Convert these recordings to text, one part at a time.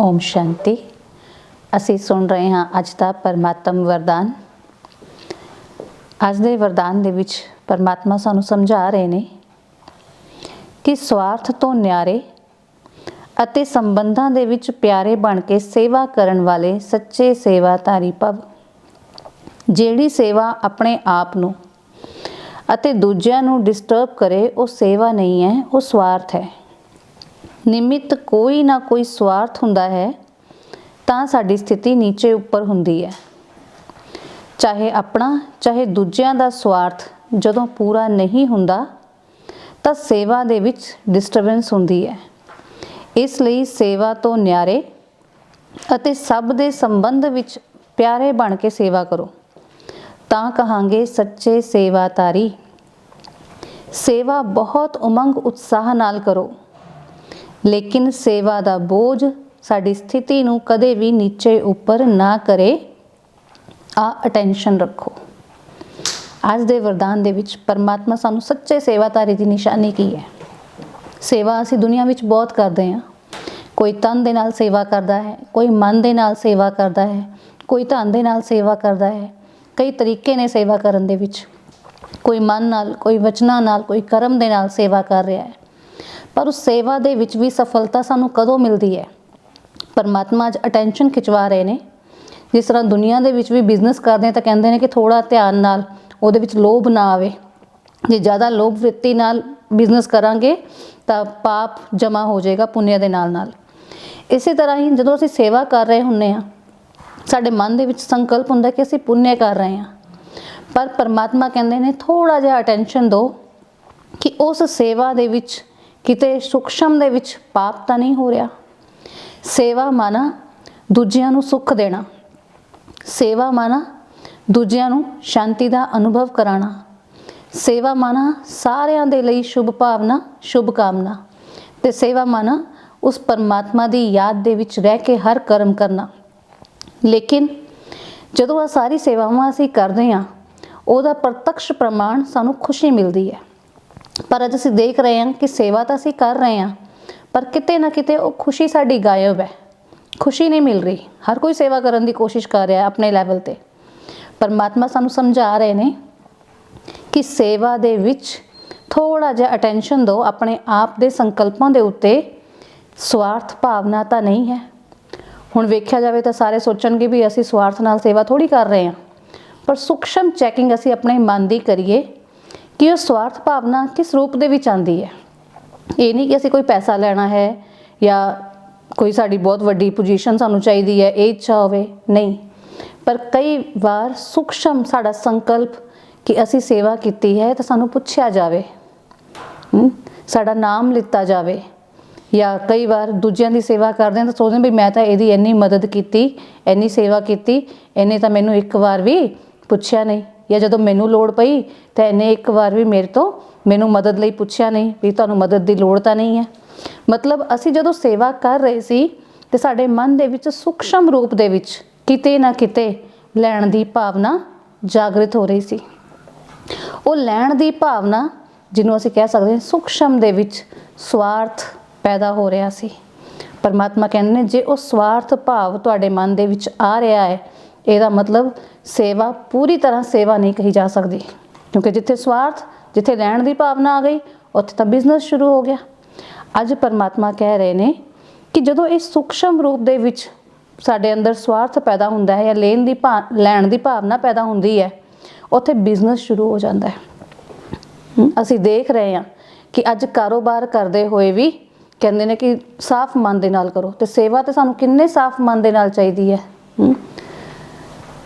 ਓਮ ਸ਼ਾਂਤੀ। ਅਸੀਂ ਸੁਣ ਰਹੇ ਹਾਂ ਅੱਜ ਦਾ ਪਰਮਾਤਮ ਵਰਦਾਨ। ਅੱਜ ਦੇ ਵਰਦਾਨ ਦੇ ਵਿੱਚ ਪਰਮਾਤਮਾ ਸਾਨੂੰ ਸਮਝਾ ਰਹੇ ਨੇ ਕਿ ਸਵਾਰਥ ਤੋਂ ਨਿਆਰੇ ਅਤੇ ਸੰਬੰਧਾਂ ਦੇ ਵਿੱਚ ਪਿਆਰੇ ਬਣ ਕੇ ਸੇਵਾ ਕਰਨ ਵਾਲੇ ਸੱਚੇ ਸੇਵਾਧਾਰੀ ਭਵ, ਜਿਹੜੀ ਸੇਵਾ ਆਪਣੇ ਆਪ ਨੂੰ ਅਤੇ ਦੂਜਿਆਂ ਨੂੰ ਡਿਸਟਰਬ ਕਰੇ, ਉਹ ਸੇਵਾ ਨਹੀਂ ਹੈ, ਉਹ ਸਵਾਰਥ ਹੈ। ਨਿਮਿਤ ਕੋਈ ਨਾ ਕੋਈ ਸਵਾਰਥ ਹੁੰਦਾ ਹੈ, ਤਾਂ ਸਾਡੀ ਸਥਿਤੀ ਨੀਚੇ ਉੱਪਰ ਹੁੰਦੀ ਹੈ। ਚਾਹੇ ਆਪਣਾ, ਚਾਹੇ ਦੂਜਿਆਂ ਦਾ ਸਵਾਰਥ ਜਦੋਂ ਪੂਰਾ ਨਹੀਂ ਹੁੰਦਾ, ਤਾਂ ਸੇਵਾ ਦੇ ਵਿੱਚ ਡਿਸਟਰਬੈਂਸ ਹੁੰਦੀ ਹੈ। ਇਸ ਲਈ ਸੇਵਾ ਤੋਂ ਨਿਆਰੇ ਅਤੇ ਸਭ ਦੇ ਸੰਬੰਧ ਵਿੱਚ ਪਿਆਰੇ ਬਣ ਕੇ ਸੇਵਾ ਕਰੋ। ਤਾਂ ਕਹਾਂਗੇ ਸੱਚੇ ਸੇਵਾਤਾਰੀ ਸੇਵਾ ਬਹੁਤ ਉਮੰਗ ਉਤਸ਼ਾਹ ਨਾਲ ਕਰੋ। ਲੇਕਿਨ ਸੇਵਾ ਦਾ ਬੋਝ ਸਾਡੀ ਸਥਿਤੀ ਨੂੰ ਕਦੇ ਵੀ ਨੀਚੇ ਉੱਪਰ ਨਾ ਕਰੇ। ਆ ਅਟੈਂਸ਼ਨ ਰੱਖੋ। ਅੱਜ ਦੇ ਵਰਦਾਨ ਦੇ ਵਿੱਚ ਪਰਮਾਤਮਾ ਸਾਨੂੰ ਸੱਚੇ ਸੇਵਾਤਾਰੀ ਦੀ ਨਿਸ਼ਾਨੀ ਕੀ ਹੈ? ਸੇਵਾ ਅਸੀਂ ਦੁਨੀਆ ਵਿੱਚ ਬਹੁਤ ਕਰਦੇ ਹਾਂ। ਕੋਈ ਤਨ ਦੇ ਨਾਲ ਸੇਵਾ ਕਰਦਾ ਹੈ, ਕੋਈ ਮਨ ਦੇ ਨਾਲ ਸੇਵਾ ਕਰਦਾ ਹੈ, ਕੋਈ ਧਨ ਦੇ ਨਾਲ ਸੇਵਾ ਕਰਦਾ ਹੈ, ਕਈ ਤਰੀਕੇ ਨੇ ਸੇਵਾ ਕਰਨ ਦੇ ਵਿੱਚ। ਕੋਈ ਮਨ ਨਾਲ, ਕੋਈ ਵਚਨਾਂ ਨਾਲ, ਕੋਈ ਕਰਮ ਦੇ ਨਾਲ ਸੇਵਾ ਕਰ ਰਿਹਾ ਹੈ। ਪਰ ਉਸ ਸੇਵਾ ਦੇ ਵਿੱਚ ਵੀ ਸਫਲਤਾ ਸਾਨੂੰ ਕਦੋਂ ਮਿਲਦੀ ਹੈ? ਪਰਮਾਤਮਾ ਅੱਜ ਅਟੈਂਸ਼ਨ ਖਿਚਵਾ ਰਹੇ ਨੇ। ਜਿਸ ਤਰ੍ਹਾਂ ਦੁਨੀਆ ਦੇ ਵਿੱਚ ਵੀ ਬਿਜ਼ਨਸ ਕਰਦੇ ਆ ਤਾਂ ਕਹਿੰਦੇ ਨੇ ਕਿ ਥੋੜਾ ਧਿਆਨ ਨਾਲ ਉਹਦੇ ਵਿੱਚ ਲੋਭ ਨਾ ਆਵੇ। ਜੇ ਜ਼ਿਆਦਾ ਲੋਭ ਵ੍ਰਿਤੀ ਨਾਲ ਬਿਜ਼ਨਸ ਕਰਾਂਗੇ ਤਾਂ ਪਾਪ ਜਮਾ ਹੋ ਜਾਏਗਾ ਪੁੰਨਿਆ ਦੇ ਨਾਲ ਨਾਲ। ਇਸੇ ਤਰ੍ਹਾਂ ਹੀ ਜਦੋਂ ਅਸੀਂ ਸੇਵਾ ਕਰ ਰਹੇ ਹੁੰਨੇ ਆ ਸਾਡੇ ਮਨ ਦੇ ਵਿੱਚ ਸੰਕਲਪ ਹੁੰਦਾ ਕਿ ਅਸੀਂ ਪੁੰਨਿਆ ਕਰ ਰਹੇ ਹਾਂ। ਪਰ ਪਰਮਾਤਮਾ ਕਹਿੰਦੇ ਨੇ ਥੋੜਾ ਜਿਹਾ ਅਟੈਂਸ਼ਨ ਦਿਓ ਕਿ ਉਸ ਸੇਵਾ ਦੇ ਵਿੱਚ ਕਿਤੇ ਸੂਖਸ਼ਮ ਦੇ ਵਿੱਚ ਪਾਪ ਤਾਂ ਨਹੀਂ ਹੋ ਰਿਹਾ? ਸੇਵਾ ਮਾਨਾ ਦੂਜਿਆਂ ਨੂੰ ਸੁੱਖ ਦੇਣਾ। ਸੇਵਾ ਮਾਨਾ ਦੂਜਿਆਂ ਨੂੰ ਸ਼ਾਂਤੀ ਦਾ ਅਨੁਭਵ ਕਰਾਣਾ। ਸੇਵਾ ਮਾਨਾ ਸਾਰਿਆਂ ਦੇ ਲਈ ਸ਼ੁਭ ਭਾਵਨਾ, ਸ਼ੁਭ ਕਾਮਨਾ। ਤੇ ਸੇਵਾ ਮਾਨਾ ਉਸ ਪਰਮਾਤਮਾ ਦੀ ਯਾਦ ਦੇ ਵਿੱਚ ਰਹਿ ਕੇ ਹਰ ਕਰਮ ਕਰਨਾ। ਲੇਕਿਨ ਜਦੋਂ ਆ ਸਾਰੀ ਸੇਵਾਵਾਂ ਅਸੀਂ ਕਰਦੇ ਹਾਂ, ਉਹਦਾ ਪ੍ਰਤੱਖ ਪ੍ਰਮਾਣ ਸਾਨੂੰ ਖੁਸ਼ੀ ਮਿਲਦੀ ਹੈ। ਪਰ ਅੱਜ ਅਸੀਂ ਦੇਖ ਰਹੇ ਹਾਂ ਕਿ ਸੇਵਾ ਤਾਂ ਅਸੀਂ ਕਰ ਰਹੇ ਹਾਂ, ਪਰ ਕਿਤੇ ਨਾ ਕਿਤੇ ਉਹ ਖੁਸ਼ੀ ਸਾਡੀ ਗਾਇਬ ਹੈ। ਖੁਸ਼ੀ ਨਹੀਂ ਮਿਲ ਰਹੀ। ਹਰ ਕੋਈ ਸੇਵਾ ਕਰਨ ਦੀ ਕੋਸ਼ਿਸ਼ ਕਰ ਰਿਹਾ ਆਪਣੇ ਲੈਵਲ ਤੇ। ਪਰਮਾਤਮਾ ਸਾਨੂੰ ਸਮਝਾ ਰਹੇ ਨੇ ਕਿ ਸੇਵਾ ਦੇ ਵਿੱਚ ਥੋੜਾ ਜਿਹਾ ਅਟੈਂਸ਼ਨ ਦਿਓ। ਆਪਣੇ ਆਪ ਦੇ ਸੰਕਲਪਾਂ ਦੇ ਉੱਤੇ ਸਵਾਰਥ ਭਾਵਨਾ ਤਾਂ ਨਹੀਂ ਹੈ। ਹੁਣ ਵੇਖਿਆ ਜਾਵੇ ਤਾਂ ਸਾਰੇ ਸੋਚਣਗੇ ਵੀ ਅਸੀਂ ਸਵਾਰਥ ਨਾਲ ਸੇਵਾ ਥੋੜੀ ਕਰ ਰਹੇ ਹਾਂ। ਪਰ ਸੂਖਸ਼ਮ ਚੈਕਿੰਗ ਅਸੀਂ ਆਪਣੇ ਮਨ ਦੀ ਕਰੀਏ ਕਿ ਉਹ ਸਵਾਰਥ ਭਾਵਨਾ ਕਿਸ ਰੂਪ ਦੇ ਵਿੱਚ ਆਂਦੀ ਹੈ? ਇਹ ਨਹੀਂ ਕਿ ਅਸੀਂ ਕੋਈ ਪੈਸਾ ਲੈਣਾ ਹੈ ਜਾਂ ਕੋਈ ਸਾਡੀ ਬਹੁਤ ਵੱਡੀ ਪੋਜੀਸ਼ਨ ਸਾਨੂੰ ਚਾਹੀਦੀ ਹੈ, ਇਹ ਇੱਛਾ ਹੋਵੇ। ਨਹੀਂ। ਪਰ ਕਈ ਵਾਰ ਸੂਖਸ਼ਮ ਸਾਡਾ ਸੰਕਲਪ ਕਿ ਅਸੀਂ ਸੇਵਾ ਕੀਤੀ ਹੈ ਤਾਂ ਸਾਨੂੰ ਪੁੱਛਿਆ ਜਾਵੇ। ਸਾਡਾ ਨਾਮ ਲਿੱਤਾ ਜਾਵੇ। ਜਾਂ ਕਈ ਵਾਰ ਦੂਜਿਆਂ ਦੀ ਸੇਵਾ ਕਰਦੇ ਹਾਂ ਤਾਂ ਸੋਚਦੇ ਵੀ ਮੈਂ ਤਾਂ ਇਹਦੀ ਇੰਨੀ ਮਦਦ ਕੀਤੀ, ਇੰਨੀ ਸੇਵਾ ਕੀਤੀ, ਇਹਨੇ ਤਾਂ ਮੈਨੂੰ ਇੱਕ ਵਾਰ ਵੀ ਪੁੱਛਿਆ ਨਹੀਂ। ਜਾਂ ਜਦੋਂ ਮੈਨੂੰ ਲੋੜ ਪਈ ਤਾਂ ਇਹਨੇ ਇੱਕ ਵਾਰ ਵੀ ਮੇਰੇ ਤੋਂ ਮੈਨੂੰ ਮਦਦ ਲਈ ਪੁੱਛਿਆ ਨਹੀਂ ਵੀ ਤੁਹਾਨੂੰ ਮਦਦ ਦੀ ਲੋੜ ਤਾਂ ਨਹੀਂ ਹੈ। ਮਤਲਬ ਅਸੀਂ ਜਦੋਂ ਸੇਵਾ ਕਰ ਰਹੇ ਸੀ ਤੇ ਸਾਡੇ ਮਨ ਦੇ ਵਿੱਚ ਸੂਖਸ਼ਮ ਰੂਪ ਦੇ ਵਿੱਚ ਕਿਤੇ ਨਾ ਕਿਤੇ ਲੈਣ ਦੀ ਭਾਵਨਾ ਜਾਗਰਿਤ ਹੋ ਰਹੀ ਸੀ। ਉਹ ਲੈਣ ਦੀ ਭਾਵਨਾ ਜਿਹਨੂੰ ਅਸੀਂ ਕਹਿ ਸਕਦੇ ਹਾਂ ਸੂਖਸ਼ਮ ਦੇ ਵਿੱਚ ਸਵਾਰਥ ਪੈਦਾ ਹੋ ਰਿਹਾ ਸੀ। ਪਰਮਾਤਮਾ ਕਹਿੰਦੇ ਨੇ, ਜੇ ਉਹ ਸਵਾਰਥ ਭਾਵ ਤੁਹਾਡੇ ਮਨ ਦੇ ਵਿੱਚ ਆ ਰਿਹਾ ਹੈ ਇਹਦਾ ਮਤਲਬ ਸੇਵਾ ਪੂਰੀ ਤਰ੍ਹਾਂ ਸੇਵਾ ਨਹੀਂ ਕਹੀ ਜਾ ਸਕਦੀ। ਕਿਉਂਕਿ ਜਿੱਥੇ ਸਵਾਰਥ, ਜਿੱਥੇ ਲੈਣ ਦੀ ਭਾਵਨਾ ਆ ਗਈ, ਉੱਥੇ ਤਾਂ ਬਿਜ਼ਨਸ ਸ਼ੁਰੂ ਹੋ ਗਿਆ। ਅੱਜ ਪਰਮਾਤਮਾ ਕਹਿ ਰਹੇ ਨੇ ਕਿ ਜਦੋਂ ਇਹ ਸੂਖਸ਼ਮ ਰੂਪ ਦੇ ਵਿੱਚ ਸਾਡੇ ਅੰਦਰ ਸਵਾਰਥ ਪੈਦਾ ਹੁੰਦਾ ਹੈ ਜਾਂ ਲੈਣ ਦੀ ਭਾ, ਲੈਣ ਦੀ ਭਾਵਨਾ ਪੈਦਾ ਹੁੰਦੀ ਹੈ, ਉੱਥੇ ਬਿਜ਼ਨਸ ਸ਼ੁਰੂ ਹੋ ਜਾਂਦਾ ਹੈ। ਅਸੀਂ ਦੇਖ ਰਹੇ ਹਾਂ ਕਿ ਅੱਜ ਕਾਰੋਬਾਰ ਕਰਦੇ ਹੋਏ ਵੀ ਕਹਿੰਦੇ ਨੇ ਕਿ ਸਾਫ਼ ਮਨ ਦੇ ਨਾਲ ਕਰੋ ਤੇ ਸੇਵਾ ਤੇ ਸਾਨੂੰ ਕਿੰਨੇ ਸਾਫ਼ ਮਨ ਦੇ ਨਾਲ ਚਾਹੀਦੀ ਹੈ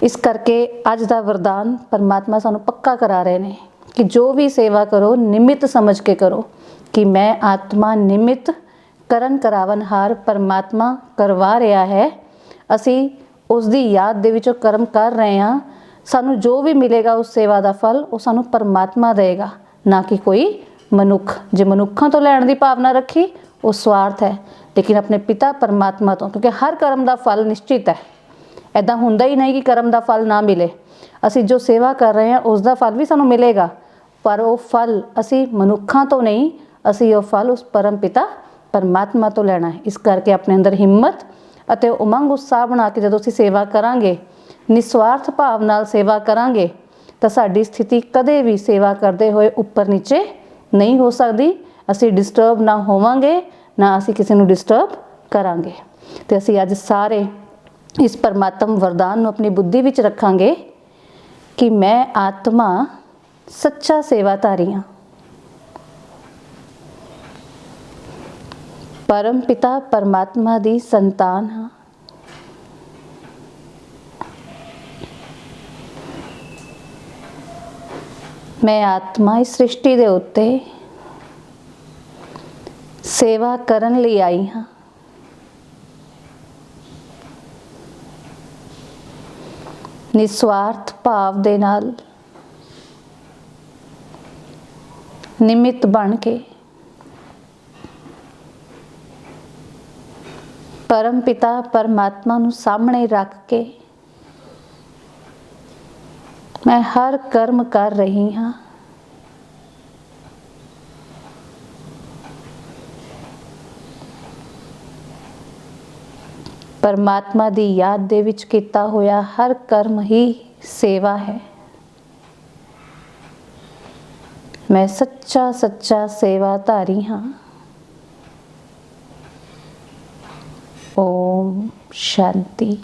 ਇਸ ਕਰਕੇ ਅੱਜ ਦਾ ਵਰਦਾਨ ਪਰਮਾਤਮਾ ਸਾਨੂੰ ਪੱਕਾ ਕਰਾ ਰਹੇ ਨੇ ਕਿ ਜੋ ਵੀ ਸੇਵਾ ਕਰੋ, ਨਿਮਿਤ ਸਮਝ ਕੇ ਕਰੋ ਕਿ ਮੈਂ ਆਤਮਾ ਨਿਮਿਤ, ਕਰਨ ਕਰਾਵਨਹਾਰ ਪਰਮਾਤਮਾ ਕਰਵਾ ਰਿਹਾ ਹੈ। ਅਸੀਂ ਉਸ ਦੀ ਯਾਦ ਦੇ ਵਿੱਚੋਂ ਕਰਮ ਕਰ ਰਹੇ ਹਾਂ। ਸਾਨੂੰ ਜੋ ਵੀ ਮਿਲੇਗਾ ਉਸ ਸੇਵਾ ਦਾ ਫਲ, ਉਹ ਸਾਨੂੰ ਪਰਮਾਤਮਾ ਦੇਗਾ ਨਾ ਕਿ ਕੋਈ ਮਨੁੱਖ। ਜੇ ਮਨੁੱਖਾਂ ਤੋਂ ਲੈਣ ਦੀ ਭਾਵਨਾ ਰੱਖੀ, ਉਹ ਸਵਾਰਥ ਹੈ। ਲੇਕਿਨ ਆਪਣੇ ਪਿਤਾ ਪਰਮਾਤਮਾ ਤੋਂ, ਕਿਉਂਕਿ ਹਰ ਕਰਮ ਦਾ ਫਲ ਨਿਸ਼ਚਿਤ ਹੈ। ਐਦਾਂ ਹੁੰਦਾ ਹੀ ਨਹੀਂ ਕਿ ਕਰਮ ਦਾ ਫਲ ਨਾ ਮਿਲੇ। ਅਸੀਂ ਜੋ ਸੇਵਾ ਕਰ ਰਹੇ ਹਾਂ, ਉਸ ਦਾ ਫਲ ਵੀ ਸਾਨੂੰ ਮਿਲੇਗਾ। ਪਰ ਉਹ ਫਲ ਅਸੀਂ ਮਨੁੱਖਾਂ ਤੋਂ ਨਹੀਂ, ਅਸੀਂ ਉਹ ਫਲ ਉਸ ਪਰਮ ਪਿਤਾ ਪਰਮਾਤਮਾ ਤੋਂ ਲੈਣਾ ਹੈ। ਇਸ ਕਰਕੇ ਆਪਣੇ ਅੰਦਰ ਹਿੰਮਤ ਅਤੇ ਉਮੰਗ ਉਤਸ਼ਾਹ ਬਣਾ ਕੇ ਜਦੋਂ ਅਸੀਂ ਸੇਵਾ ਕਰਾਂਗੇ ਨਿਸਵਾਰਥ ਭਾਵ ਨਾਲ ਸੇਵਾ ਕਰਾਂਗੇ, ਤਾਂ ਸਾਡੀ ਸਥਿਤੀ ਕਦੇ ਵੀ ਸੇਵਾ ਕਰਦੇ ਹੋਏ ਉੱਪਰ ਨੀਚੇ ਨਹੀਂ ਹੋ ਸਕਦੀ। ਅਸੀਂ ਡਿਸਟਰਬ ਨਾ ਹੋਵਾਂਗੇ, ਨਾ ਅਸੀਂ ਕਿਸੇ ਨੂੰ ਡਿਸਟਰਬ ਕਰਾਂਗੇ। ਤੇ ਅਸੀਂ ਅੱਜ ਸਾਰੇ ਇਸ ਪਰਮਾਤਮ ਵਰਦਾਨ ਨੂੰ ਆਪਣੀ ਬੁੱਧੀ ਵਿੱਚ ਰੱਖਾਂਗੇ ਕਿ ਮੈਂ ਆਤਮਾ ਸੱਚਾ ਸੇਵਾਧਾਰੀ ਹਾਂ। ਪਰਮ ਪਿਤਾ ਪਰਮਾਤਮਾ ਦੀ ਸੰਤਾਨ ਹਾਂ। ਮੈਂ ਆਤਮਾ ਇਸ ਸ੍ਰਿਸ਼ਟੀ ਦੇ ਉੱਤੇ ਸੇਵਾ ਕਰਨ ਲਈ ਆਈ ਹਾਂ। ਨਿਸਵਾਰਥ ਭਾਵ ਦੇ ਨਾਲ ਨਿਮਿਤ ਬਣ ਕੇ ਪਰਮ ਪਿਤਾ ਪਰਮਾਤਮਾ ਨੂੰ ਸਾਹਮਣੇ ਰੱਖ ਕੇ ਮੈਂ ਹਰ ਕਰਮ ਕਰ ਰਹੀ ਹਾਂ। ਪਰਮਾਤਮਾ ਦੀ ਯਾਦ ਦੇ ਵਿੱਚ ਕੀਤਾ ਹੋਇਆ ਹਰ ਕਰਮ ਹੀ ਸੇਵਾ ਹੈ। ਮੈਂ ਸੱਚਾ ਸੱਚਾ ਸੇਵਾਧਾਰੀ ਹਾਂ। ਓਮ ਸ਼ਾਂਤੀ।